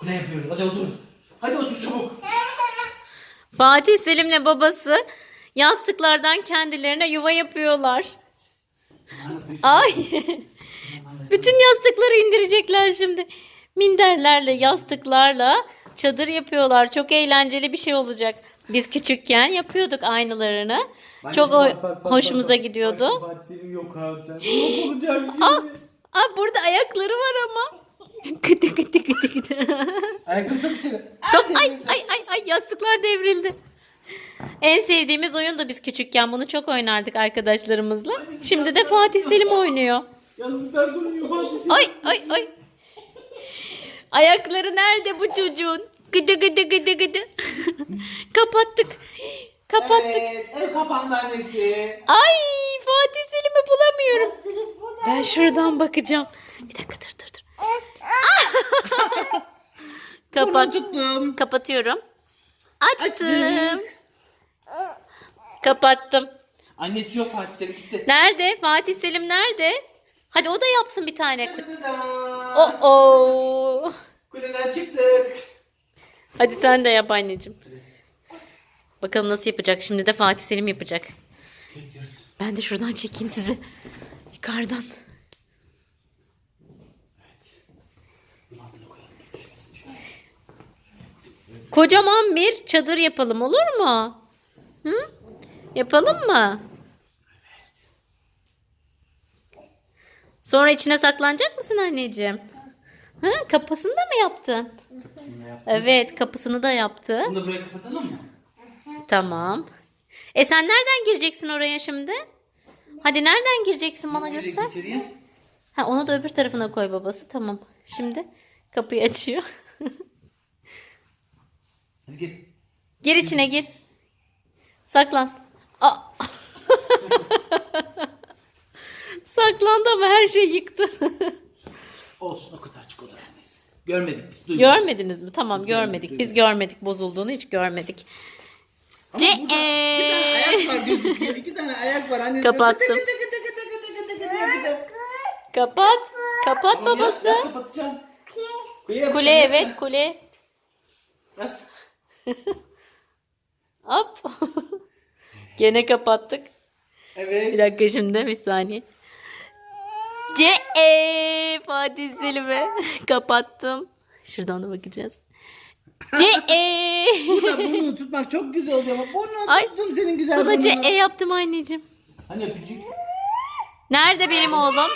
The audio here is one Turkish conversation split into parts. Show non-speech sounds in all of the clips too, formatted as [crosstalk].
Kule yapıyoruz. Hadi otur. Hadi otur çabuk. Fatih Selim'le babası yastıklardan kendilerine yuva yapıyorlar. Ay. Bütün yastıkları indirecekler şimdi. Minderlerle, yastıklarla çadır yapıyorlar. Çok eğlenceli bir şey olacak. Biz küçükken yapıyorduk aynılarını. Çok o- hoşumuza gidiyordu. Fatih Selim yok olacak. Yok olacak şimdi. Aa, aa, burada ayakları var ama. Kıtı kıtı kıtı kıtı. Ayakkabı sok içeri. Çok ay ay ay ay yastıklar devrildi. En sevdiğimiz oyun da biz küçükken bunu çok oynardık arkadaşlarımızla. Şimdi de Fatih Selim oynuyor. Yastıklar duruyor Fatih Selim. Ay ay ay. Ayakları nerede bu çocuğun? Gıdı gıdı gıdı gıdı. [laughs] Kapattık. Kapattık. Evet, ev kapandı annesi. Ay Fatih Selim'i bulamıyorum. Ben şuradan bakacağım. Bir dakika dur dur dur. Kapat. tuttum. Kapatıyorum. Açtım. Açtık. Kapattım. Annesi yok Fatih Selim gitti. Nerede? Fatih Selim nerede? Hadi o da yapsın bir tane. O o. Kuleden çıktık. Hadi sen de yap anneciğim. Bakalım nasıl yapacak. Şimdi de Fatih Selim yapacak. Ben de şuradan çekeyim sizi. Yukarıdan. Altına koyalım. Düşmesin şöyle. Kocaman bir çadır yapalım olur mu? Hı? Yapalım mı? Sonra içine saklanacak mısın anneciğim? Ha, kapısını da mı yaptın? Kapısını da yap. Evet kapısını da yaptı. Bunu da buraya kapatalım mı? Tamam. E sen nereden gireceksin oraya şimdi? Hadi nereden gireceksin bana Nasıl göster. içeriye? Ha onu da öbür tarafına koy babası. Tamam. Şimdi kapıyı açıyor. Hadi gel. gir içine gir. Saklan. Aa. [laughs] Saklandı ama her şey yıktı. Olsun o kadarcık olur annesi. Görmedik biz duyduk. Görmediniz mi? Tamam Biz görmedik. görmedik, Biz görmedik bozulduğunu hiç görmedik. Ama Ce- burada iki tane ayak var gözüküyor. İki tane ayak var annesi. Kapattım. Gıdı gıdı gıdı gıdı gıdı gıdı gıdı yapacak. Kapat. Kapat Tamam, babası. Kapatacağım. Kule yapacağım, evet kule. Yat. Hop. Gene kapattık. Bir Evet. dakika şimdi bir saniye. C E Fatih Selim'e kapattım. Şuradan da bakacağız. C E Burada bunu tutmak çok güzel oluyor ama bunu Ay, tuttum senin güzel Sana C burnunu. E yaptım anneciğim. Hani öpücük? Nerede benim oğlum?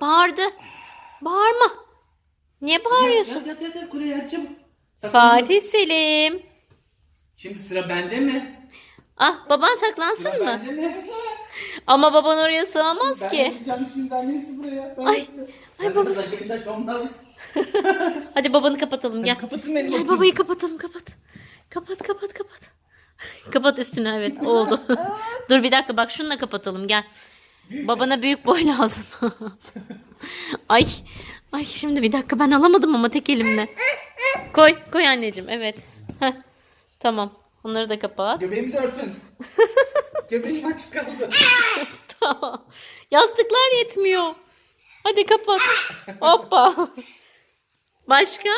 Bağırdı. Bağırma. Niye bağırıyorsun? Yat yat yat yat kuleye yat çabuk. Fatih Selim. Şimdi sıra bende mi? Ah baban Sıra saklansın mı? bende mi? Ama baban oraya sığamaz Ben ki. yatacağım şimdi annesi buraya. Ben Ay, ay Ben babası. biraz lazım. [laughs] Hadi babanı kapatalım gel. Kapatın beni Gel bakayım. babayı kapatalım kapat. Kapat kapat kapat. [laughs] kapat üstüne evet oldu. [laughs] Dur bir dakika bak şununla kapatalım gel. Babana büyük boy lazım. ay ay şimdi bir dakika ben alamadım ama tek elimle. Koy koy anneciğim evet. Heh, tamam onları da kapat. Göbeğimi de örtün. [laughs] Göbeğim açık kaldı. Tamam. Yastıklar yetmiyor. Hadi kapat. Hoppa. Başka?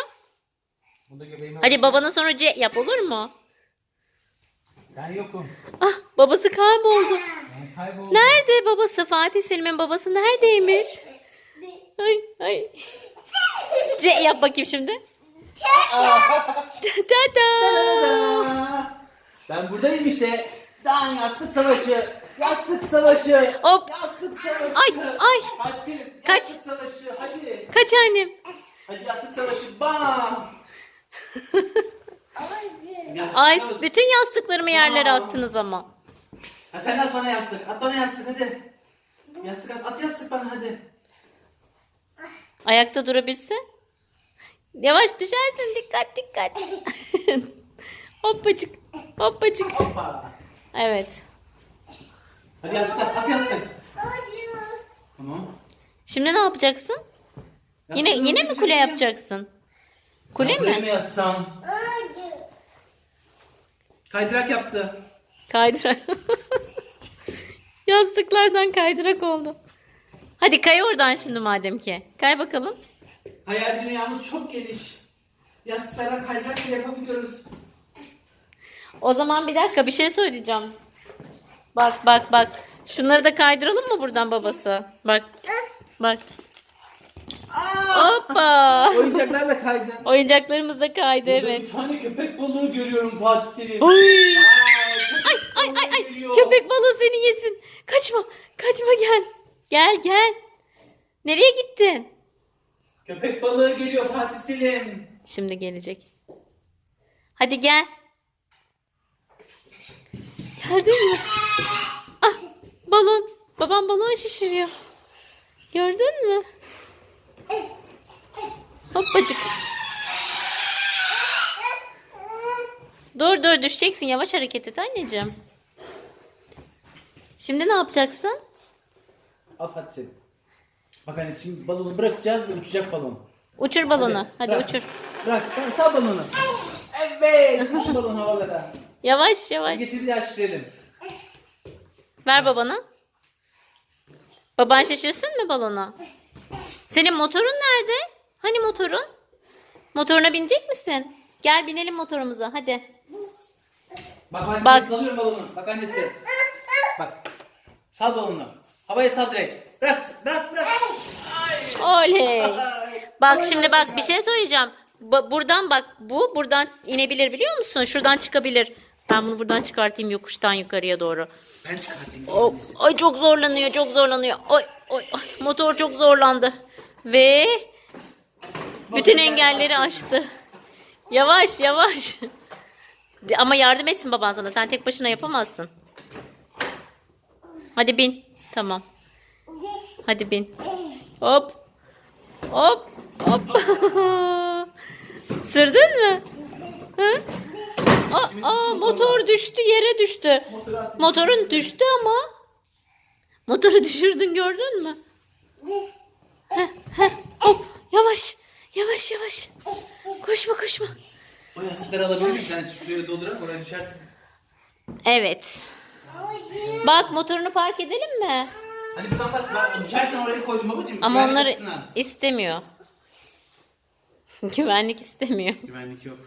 Göbeğimi Hadi babana sonra C yap olur mu? Ben yokum. Ah babası kayboldu. Ben kayboldum. Nerede babası? Fatih Selim'in babası neredeymiş? Ay ay. C yap bakayım şimdi. Ta ta. Aa, Ben buradayım işte. Dağın yastık savaşı. Yastık savaşı. Hop. Yastık savaşı. Ay, ay. Hadi Selim. Kaç. Yastık savaşı. Hadi. Kaç annem? Hadi yastık savaşı. Bam. Yastık Ay savaşı. bütün yastıklarımı yerlere Aa. attınız ama. Ha, sen at bana yastık. At bana yastık hadi. Yastık at. At yastık bana hadi. Ayakta durabilse. Yavaş düşersin dikkat dikkat. [laughs] hoppacık hoppacık. Hoppa. Evet. Hadi yastık at. At yastık. Tamam. Şimdi ne yapacaksın? Yine Yastığı yine nasıl mi kule yapacaksın? Kule Ya mi? mı yatsam? Kaydırak yaptı. Kaydırak. [laughs] Yastıklardan kaydırak oldu. Hadi kay oradan şimdi madem ki. Kay bakalım. Hayal dünyamız çok geniş. Yastıklara kaydırak bile yapabiliyoruz. O zaman bir dakika bir şey söyleyeceğim. Bak bak bak. Şunları da kaydıralım mı buradan babası? Bak. Bak. Aa! Hoppa. Oyuncaklar da kaydı. Oyuncaklarımız da kaydı Burada evet. Bir tane köpek balığı görüyorum Fatih Selim. Oy. Ay ay ay. geliyor. Köpek balığı seni yesin. Kaçma. Kaçma gel. Gel gel. Nereye gittin? Köpek balığı geliyor Fatih Selim. Şimdi gelecek. Hadi gel. Geldin mi? Ah balon. Babam balon şişiriyor. Gördün mü? Hoppacık. Dur dur düşeceksin. Yavaş hareket et anneciğim. Şimdi ne yapacaksın? Al Fatih Selim. Bak hani şimdi balonu bırakacağız ve uçacak balon. Uçur balonu. Hadi bırak. uçur. Bırak sen sal balonu. Evet. Al balonu havalara. Yavaş yavaş. Getir bir daha şişirelim. Ver babana. Baban şişirsin mi balonu? Senin motorun nerede? Hani motorun? Motoruna binecek misin? Gel binelim motorumuza hadi. Bak Fatih Bak. Salıyorum balonu. Bak annesi. Bak. Sal balonu. Havaya sal direkt. Bırak bırak bırak. Oley. [laughs] Bak şimdi bak bir şey söyleyeceğim. Ba- buradan bak bu buradan inebilir biliyor musun? Şuradan çıkabilir. Ben bunu buradan çıkartayım yokuştan yukarıya doğru. Ben çıkartayım. O, ay çok zorlanıyor, çok zorlanıyor. Ay, ay, ay, motor çok zorlandı. Ve bütün engelleri aştı. Yavaş, yavaş. De- Ama yardım etsin baban sana. Sen tek başına yapamazsın. Hadi bin. Tamam. Hadi bin. Hop. Hop. Hop. [laughs] Sürdün mü? Hı? Aa, aa, motor düştü, yere düştü. Motorun düştü ama. Motoru [laughs] düşürdün gördün mü? Heh, heh. Hop yavaş yavaş yavaş. Koşma koşma. O yastıkları alabilir miyim? Sen şuraya dolduralım oraya düşersin. Evet. Bak motorunu park edelim mi? Hani buradan bas. Düşersen oraya koydum babacığım. Ama Güvenlik onları açısından. istemiyor. [laughs] Güvenlik istemiyor. Güvenlik yok.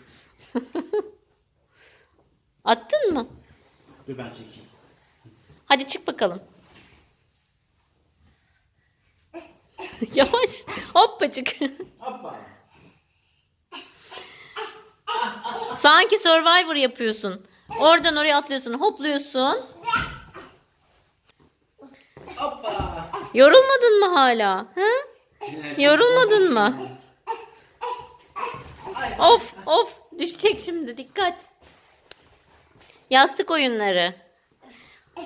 [laughs] Attın mı? Dur ben çekeyim. Hadi çık bakalım. [laughs] Yavaş. Hoppacık. Hoppa. Sanki Survivor yapıyorsun. Oradan oraya atlıyorsun, hopluyorsun. Hoppa. Yorulmadın mı hala? Hı? Yorulmadın mı? Of of düşecek şimdi dikkat. Yastık oyunları.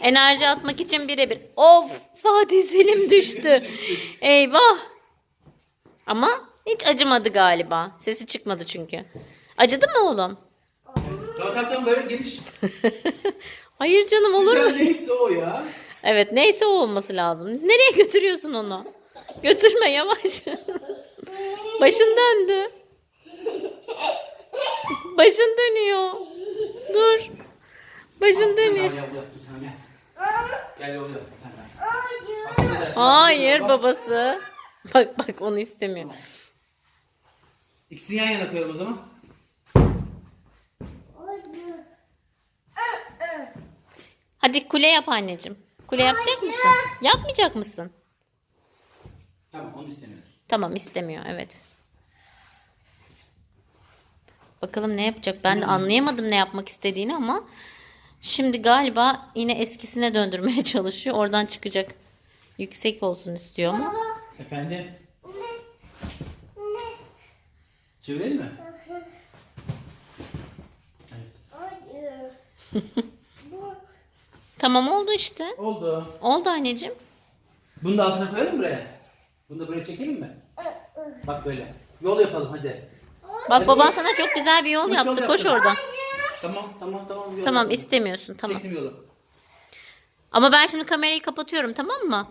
Enerji atmak için birebir. Of Fatih Selim düştü. [laughs] Eyvah. Ama hiç acımadı galiba. Sesi çıkmadı çünkü. Acıdı mı oğlum? Tamam böyle geniş. [laughs] Hayır canım olur mu? neyse o ya. Evet neyse o olması lazım. Nereye götürüyorsun onu? Götürme yavaş. Başın döndü. Başın dönüyor. Dur. Başın dönüyor. Hayır babası. Bak bak onu istemiyor. İkisini yan yana koyalım o zaman. Hadi kule yap anneciğim. Kule yapacak mısın? Yapmayacak mısın? Tamam onu istemiyoruz. Tamam istemiyor evet. Bakalım ne yapacak? Ben de anlayamadım ne yapmak istediğini ama şimdi galiba yine eskisine döndürmeye [laughs] çalışıyor. Oradan çıkacak. Yüksek olsun istiyor ama. Efendim? Çevirelim mi? Evet. [laughs] Tamam oldu işte. Oldu. Oldu anneciğim. Bunu da altına koyalım buraya. Bunu da buraya çekelim mi? Bak böyle. Yol yapalım hadi. Bak baban sana çok güzel bir yol Koş, yaptı. yol Koş yaptım. oradan. Tamam tamam tamam. Yol Tamam yapalım. istemiyorsun tamam. Çektim yolu. Ama ben şimdi kamerayı kapatıyorum tamam mı?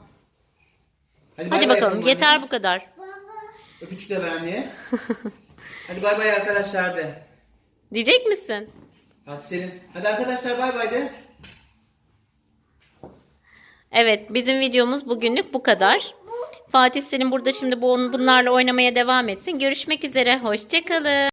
Hadi, bay Hadi bay bakalım yapalım yeter bu kadar. Öpücük de ver anneye. [laughs] Hadi bay bay arkadaşlar de. Diyecek misin? Hadi Selin. Hadi arkadaşlar bay bay de. Evet bizim videomuz bugünlük bu kadar. Fatih Selim burada şimdi bu, bunlarla oynamaya devam etsin. Görüşmek üzere. Hoşçakalın.